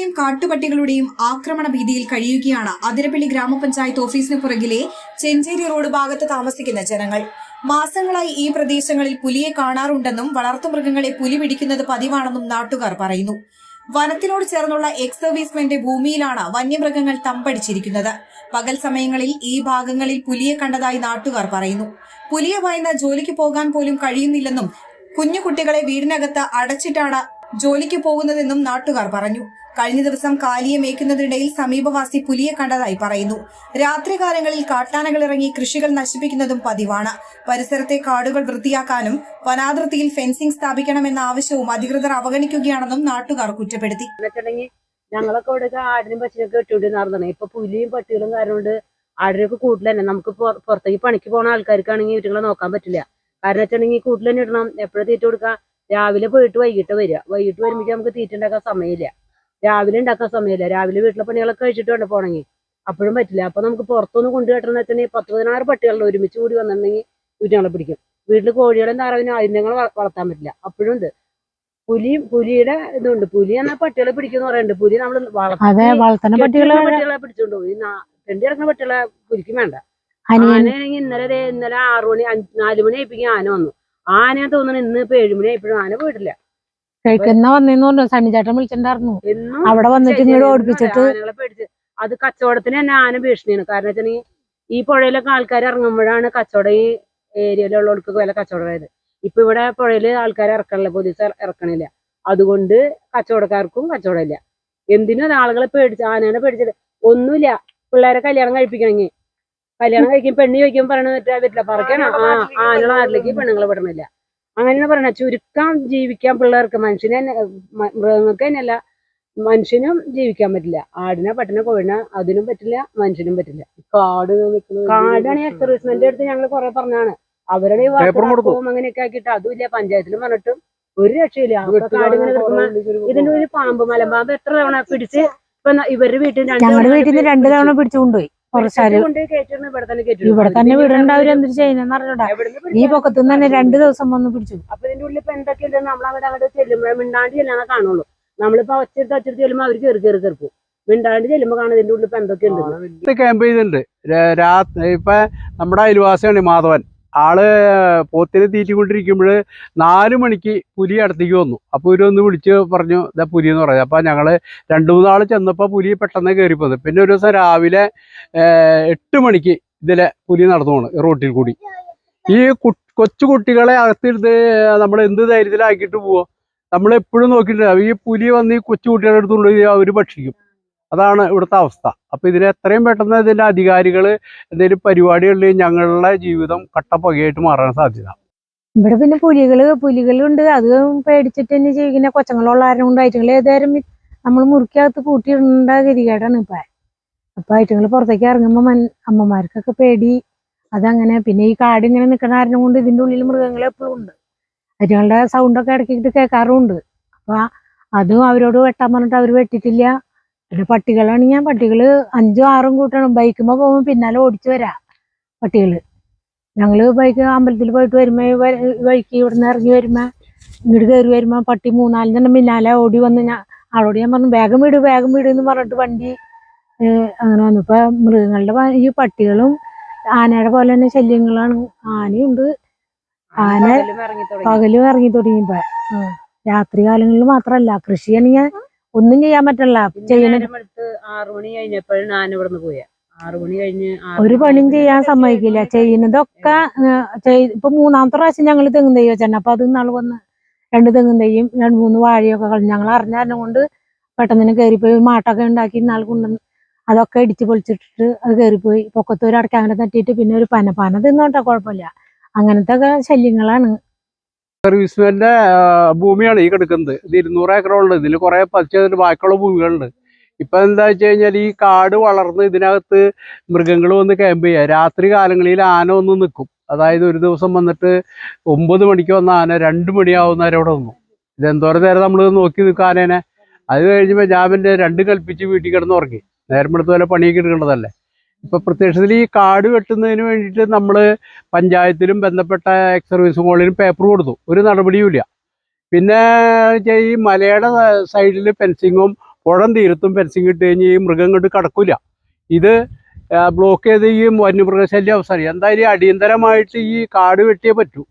പുലികളുടെയും കാട്ടുപട്ടികളുടെയും ആക്രമണ ഭീതിയിൽ കഴിയുകയാണ് അതിരപ്പള്ളി ഗ്രാമപഞ്ചായത്ത് ഓഫീസിന് പുറകിലെ ചെഞ്ചേരി റോഡ് ഭാഗത്ത് താമസിക്കുന്ന ജനങ്ങൾ. മാസങ്ങളായി ഈ പ്രദേശങ്ങളിൽ പുലിയെ കാണാറുണ്ടെന്നും വളർത്തുമൃഗങ്ങളെ പുലി പിടിക്കുന്നത് പതിവാണെന്നും നാട്ടുകാർ പറയുന്നു. വനത്തിനോട് ചേർന്നുള്ള എക്സ് സർവീസ്മെന്റെ ഭൂമിയിലാണ് വന്യമൃഗങ്ങൾ തമ്പടിച്ചിരിക്കുന്നത്. പകൽ സമയങ്ങളിൽ ഈ ഭാഗങ്ങളിൽ പുലിയെ കണ്ടതായി നാട്ടുകാർ പറയുന്നു. പുലിയെ ഭയന്ന് ജോലിക്ക് പോകാൻ പോലും കഴിയുന്നില്ലെന്നും കുഞ്ഞു കുട്ടികളെ വീടിനകത്ത് അടച്ചിട്ടാണ് ജോലിക്ക് പോകുന്നതെന്നും നാട്ടുകാർ പറഞ്ഞു. കഴിഞ്ഞ ദിവസം കാലിയെ മേയ്ക്കുന്നതിനിടയിൽ സമീപവാസി പുലിയെ കണ്ടതായി പറയുന്നു. രാത്രികാലങ്ങളിൽ കാട്ടാനകൾ ഇറങ്ങി കൃഷികൾ നശിപ്പിക്കുന്നതും പതിവാണ്. പരിസരത്തെ കാടുകൾ വൃത്തിയാക്കാനും വനാതിർത്തിയിൽ ഫെൻസിംഗ് സ്ഥാപിക്കണമെന്ന ആവശ്യവും അധികൃതർ അവഗണിക്കുകയാണെന്നും നാട്ടുകാർ കുറ്റപ്പെടുത്തി. ഞങ്ങളൊക്കെ ഇവിടെ ആടിനും പശുവിനൊക്കെ ഇട്ടുകൊണ്ട് നടന്നതാണ്. ഇപ്പൊ പുലിയും പട്ടികളും കാരണം കൊണ്ട് ആടിനൊക്കെ കൂട്ടിൽ തന്നെ നമുക്ക് പുറ- പുറത്തേക്ക് പണിക്ക് പോണ ആൾക്കാർക്കാണെങ്കിൽ വീട്ടുകളെ നോക്കാൻ പറ്റില്ല. കാരണം വെച്ചിട്ടുണ്ടെങ്കിൽ കൂട്ടിൽ തന്നെ ഇടണം. എപ്പോഴും തീറ്റ കൊടുക്കുക? രാവിലെ പോയിട്ട് വൈകിട്ട് വരിക. വൈകിട്ട് വരുമ്പോഴേക്കും നമുക്ക് തീറ്റ ഉണ്ടാക്കാൻ സമയമില്ല. രാവിലെ ഉണ്ടാക്കാൻ സമയമില്ല. രാവിലെ വീട്ടിലെ പണികളൊക്കെ കഴിച്ചിട്ട് വേണ്ട പോണെങ്കിൽ അപ്പോഴും പറ്റില്ല. അപ്പൊ നമുക്ക് പുറത്തൊന്ന് കൊണ്ടു കെട്ടണം വെച്ചിട്ടുണ്ടെങ്കിൽ പത്ത് പതിനാറ് പട്ടികളുടെ ഒരുമിച്ച് കൂടി വന്നിട്ടുണ്ടെങ്കിൽ കുറ്റങ്ങളെ പിടിക്കും. വീട്ടിൽ കോഴികളും താറാവിനും ആയുധങ്ങൾ വളർത്താൻ പറ്റില്ല. അപ്പോഴും ഉണ്ട്. പുലി പുലിയുടെ ഇതുണ്ട്. പുലി എന്നാൽ പട്ടികളെ പിടിക്കുന്നു പറയുന്നുണ്ട്. പുലി നമ്മൾ പട്ടികളെ പിടിച്ചോണ്ട് പോയി തെണ്ടി കിടക്കുന്ന പട്ടികളെ പുലിക്കും വേണ്ട. ആനയാണെങ്കിൽ ഇന്നലെ ഇന്നലെ ആറു മണി നാല് മണി ആയിപ്പിക്കും ആന വന്നു. ആനയെ തോന്നുന്നു ഇന്ന് ഇപ്പൊ ഏഴുമണി ആയപ്പോഴും ആന പോയിട്ടില്ല. കഴിക്കുന്ന വന്നേന്ന് പറഞ്ഞു സണ്ണിച്ചേട്ടൻ വിളിച്ചിട്ടുണ്ടായിരുന്നു. അവിടെ വന്നിട്ട് ഓടിപ്പിച്ചിട്ട് അത് കച്ചവടത്തിന് തന്നെ ആന ഭീഷണിയാണ്. കാരണം വെച്ചാൽ ഈ പുഴയിലൊക്കെ ആൾക്കാർ ഇറങ്ങുമ്പോഴാണ് കച്ചവടം ഈ ഏരിയയിലുള്ളവർക്ക് വില കച്ചവടമായത്. ഇപ്പൊ ഇവിടെ പുഴയിൽ ആൾക്കാർ ഇറക്കണില്ല പോലീസ് ഇറക്കണില്ല. അതുകൊണ്ട് കച്ചവടക്കാർക്കും കച്ചവടമില്ല. എന്തിനും ആളുകളെ പേടിച്ച് ആനേനെ പേടിച്ചിട്ട് ഒന്നുമില്ല. പിള്ളേരെ കല്യാണം കഴിപ്പിക്കണമെങ്കിൽ കല്യാണം കഴിക്കും പെണ്ണ് ചോദിക്കും പറയണത് പറ്റില്ല പറയണം ആ ആനയുടെ നാട്ടിലേക്ക് പെണ്ണുങ്ങൾ വിടണില്ല അങ്ങനെ പറയണത്. ചുരുക്കം ജീവിക്കാൻ പിള്ളേർക്ക് മനുഷ്യനെ മൃഗങ്ങൾക്ക് തന്നെയല്ല മനുഷ്യനും ജീവിക്കാൻ പറ്റില്ല. ആടിനെ പട്ടിനെ കോഴിനെ അതിനും പറ്റില്ല മനുഷ്യനും പറ്റില്ല. കാട് കാടാണ് എക്സർവീസ്മെന്റ് അടുത്ത് ഞങ്ങൾ കുറെ പറഞ്ഞാണ് അവരുടെ ഈ പേപ്പർ കൊടുത്തു. വാർത്തയും അങ്ങനെയൊക്കെ ആക്കിയിട്ട് അതുമില്ല പഞ്ചായത്തിലും പറഞ്ഞിട്ടും ഒരു രക്ഷയില്ല. അപ്പൊ കാട് ഇങ്ങനെ കിടക്കുമ്പോ ഇതിന്റെ ഒരു പാമ്പ് മലമ്പാമ്പ് എത്ര തവണ പിടിച്ച് ഇപ്പൊ ഇവരുടെ വീട്ടിൽ രണ്ട് ഞങ്ങളുടെ വീട്ടിൽ നിന്ന് രണ്ടു തവണ പിടിച്ചു. കൊണ്ടുപോയി കുറച്ചാൽ ഇവിടെ തന്നെ വീടുണ്ട് അവർ എന്തിനു ചെയ്യുന്ന അറിഞ്ഞൂടാ ഈ പൊക്കത്തു പൊക്കത്തുനിന്ന് തന്നെ രണ്ടു ദിവസം വന്ന് പിടിച്ചു. അപ്പൊ ഇതിന്റെ ഉള്ളിൽ ഇപ്പൊ എന്തൊക്കെയുണ്ട് നമ്മൾ അവിടെ അങ്ങോട്ട് ചെല്ലുമ്പോഴേ മിണ്ടാണ്ട് ചെല്ലാനേ കാണുള്ളൂ. നമ്മളിപ്പോ ഒച്ചെടുത്ത് ഒച്ചെടുത്ത് ചെല്ലുമ്പോ അവർ കയറി കയറി കയറിപ്പോ മിണ്ടാണ്ട് ചെല്ലുമ്പോ കാണും ഇതിന്റെ ഉള്ളിൽ ഇപ്പൊ എന്തൊക്കെയുണ്ട് ക്യാമ്പ് ചെയ്തിട്ടുണ്ട്. രാത്രി ഇപ്പൊ നമ്മുടെ അയൽവാസിയാണ് മാധവൻ. ആൾ പോത്തിനെ തീറ്റിക്കൊണ്ടിരിക്കുമ്പോൾ നാല് മണിക്ക് പുലി അടുത്തേക്ക് വന്നു. അപ്പൊ ഒന്ന് വിളിച്ച് പറഞ്ഞു ഇതാ പുലി എന്ന് പറഞ്ഞു അപ്പോൾ ഞങ്ങൾ രണ്ടു മൂന്നാൾ ചെന്നപ്പോൾ പുലി പെട്ടെന്ന് കയറി പോന്നു. ഒരു ദിവസം രാവിലെ എട്ട് മണിക്ക് ഇതിലെ പുലി നടന്നു പോണ് റോട്ടിൽ കൂടി. ഈ കൊച്ചു കുട്ടികളെ അകത്തിരുന്ന് നമ്മൾ എന്ത് ധൈര്യത്തിലാക്കിയിട്ട് പോവോ? നമ്മളെപ്പോഴും നോക്കിയിട്ടുണ്ട് ഈ പുലി വന്ന് ഈ കൊച്ചു കുട്ടികളെ എടുത്തുകൊണ്ട് അവർ ഭക്ഷിക്കും. അതാണ് ഇവിടുത്തെ അവസ്ഥ. അപ്പൊ ഇതിന് എത്രയും പെട്ടെന്ന് ഇതിന്റെ അധികാരികൾ എന്തെങ്കിലും പരിപാടികളിൽ ഞങ്ങളുടെ ജീവിതം കട്ടപ്പകയായിട്ട് മാറാൻ സാധ്യത. ഇവിടെ പിന്നെ പുലികൾ പുലികളുണ്ട്. അത് പേടിച്ചിട്ട് തന്നെ ജീവിക്കുന്ന കൊച്ചങ്ങളുള്ള ആരും കൊണ്ട് ഐറ്റങ്ങൾ ഏതായാലും നമ്മൾ മുറിക്കകത്ത് കൂട്ടിയിടേണ്ട ഗതികേടാണ് ഇപ്പൊ. അപ്പൊ ഐറ്റങ്ങൾ പുറത്തേക്ക് ഇറങ്ങുമ്പോ മൻ അമ്മമാർക്കൊക്കെ പേടി. അതങ്ങനെ. പിന്നെ ഈ കാട് ഇങ്ങനെ നിൽക്കുന്ന കാരണം കൊണ്ട് ഇതിന്റെ ഉള്ളിൽ മൃഗങ്ങൾ എപ്പോഴും ഉണ്ട്. ഐറ്റങ്ങളുടെ സൗണ്ടൊക്കെ ഇടയ്ക്കിട്ട് കേൾക്കാറുമുണ്ട് അപ്പൊ അതും അവരോട് വെട്ടാൻ പറഞ്ഞിട്ട് അവർ വെട്ടിട്ടില്ല പിന്നെ പട്ടികളാണെങ്കിൽ പട്ടികൾ അഞ്ചും ആറും കൂട്ടണം. ബൈക്കുമ്പോ പോകുമ്പോ പിന്നാലെ ഓടിച്ചു വരാ പട്ടികൾ. ഞങ്ങൾ ബൈക്ക് അമ്പലത്തിൽ പോയിട്ട് വരുമ്പോ ഈ വ- ഈ വഴിക്ക് ഇവിടുന്ന് ഇറങ്ങി വരുമ്പോ ഇങ്ങോട്ട് കയറി വരുമ്പോ പട്ടി മൂന്നാലഞ്ചെണ്ണം പിന്നാലെ ഓടി വന്ന് ഞാൻ ആളോട് ഞാൻ പറഞ്ഞു വേഗം വീട് വേഗം വീട് എന്ന് പറഞ്ഞിട്ട് വണ്ടി അങ്ങനെ വന്നു. ഇപ്പൊ മൃഗങ്ങളുടെ ഈ പട്ടികളും ആനയുടെ പോലെ തന്നെ ശല്യങ്ങളാണ്. ആനയുണ്ട്. ആന പകലും ഇറങ്ങി തുടങ്ങിയപ്പോ രാത്രി കാലങ്ങളിൽ മാത്രല്ല. കൃഷിയാണെങ്കിൽ ഒന്നും ചെയ്യാൻ പറ്റില്ല ഇന്ന് ചെയ്യണ ആറു മണി കഴിഞ്ഞപ്പോഴും ഞാൻ ഇവിടുന്ന് പോയ ആറു മണി കഴിഞ്ഞ് ഒരു പണിയും ചെയ്യാൻ സമ്മതിക്കില്ല. ചെയ്യുന്നതൊക്കെ ഇപ്പൊ മൂന്നാമത്തെ പ്രാവശ്യം ഞങ്ങൾ തെങ്ങും തെയ്യോ ചേട്ടൻ അപ്പൊ അത് നാളെ വന്ന് രണ്ട് തെങ്ങും തെയ്യും രണ്ട് മൂന്ന് വാഴയൊക്കെ കളഞ്ഞു ഞങ്ങൾ അറിഞ്ഞ കാരണം കൊണ്ട് പെട്ടെന്ന് തന്നെ കയറിപ്പോയി മാട്ടൊക്കെ ഉണ്ടാക്കി ഇന്നാൾ കൊണ്ടുവന്ന് അതൊക്കെ ഇടിച്ച് പൊളിച്ചിട്ടിട്ട് അത് കയറിപ്പോയി പൊക്കത്ത് ഒരു അങ്ങനെ തട്ടിയിട്ട് പിന്നെ ഒരു പന പന തിന്നോട്ടെ കുഴപ്പമില്ല. അങ്ങനത്തെ ശല്യങ്ങളാണ്. സർവീസ്മാന്റെ ഭൂമിയാണ് ഈ കിടക്കുന്നത്. ഇത് ഇരുന്നൂറ് ഏക്കറുണ്ട് ഇതിൽ കുറെ പതിച്ചതിന്റെ ബാക്കിയുള്ള ഭൂമികളുണ്ട്. ഇപ്പൊ എന്താ വെച്ച് കഴിഞ്ഞാൽ ഈ കാട് വളർന്ന് ഇതിനകത്ത് മൃഗങ്ങൾ വന്ന് ക്യാമ്പ് ചെയ്യുക രാത്രി കാലങ്ങളിൽ ആന ഒന്ന് നിൽക്കും അതായത് ഒരു ദിവസം വന്നിട്ട് ഒമ്പത് മണിക്ക് വന്ന ആന രണ്ട് മണിയാവുന്നവരെ അവിടെ നിന്നു. ഇതെന്തോരം നേരം നമ്മൾ നോക്കി നിൽക്കുക ആനേനെ. അത് കഴിഞ്ഞപ്പോൾ ഞാൻ പിന്നെ രണ്ട് കൽപ്പിച്ച് വീട്ടിൽ കിടന്ന് ഉറങ്ങി നേരം എടുത്ത പോലെ പണിയൊക്കെ എടുക്കേണ്ടതല്ലേ? ഇപ്പൊ പ്രത്യക്ഷത്തിൽ ഈ കാട് വെട്ടുന്നതിന് വേണ്ടിയിട്ട് നമ്മൾ പഞ്ചായത്തിലും ബന്ധപ്പെട്ട എക്സ് സർവീസ് പേപ്പർ കൊടുത്തു. ഒരു നടപടിയുമില്ല. പിന്നെ ഈ മലയുടെ സൈഡിൽ ഫെൻസിങ്ങും പുഴം തീരത്തും ഫെൻസിങ് ഇട്ട് കഴിഞ്ഞ് ഈ മൃഗം കൊണ്ട് കടക്കൂല. ഇത് ബ്ലോക്ക് ചെയ്ത് ഈ വന്യമൃഗശല്യം അവസാനിക്കും എന്തായാലും അടിയന്തരമായിട്ട് ഈ കാട് വെട്ടിയേ പറ്റൂ.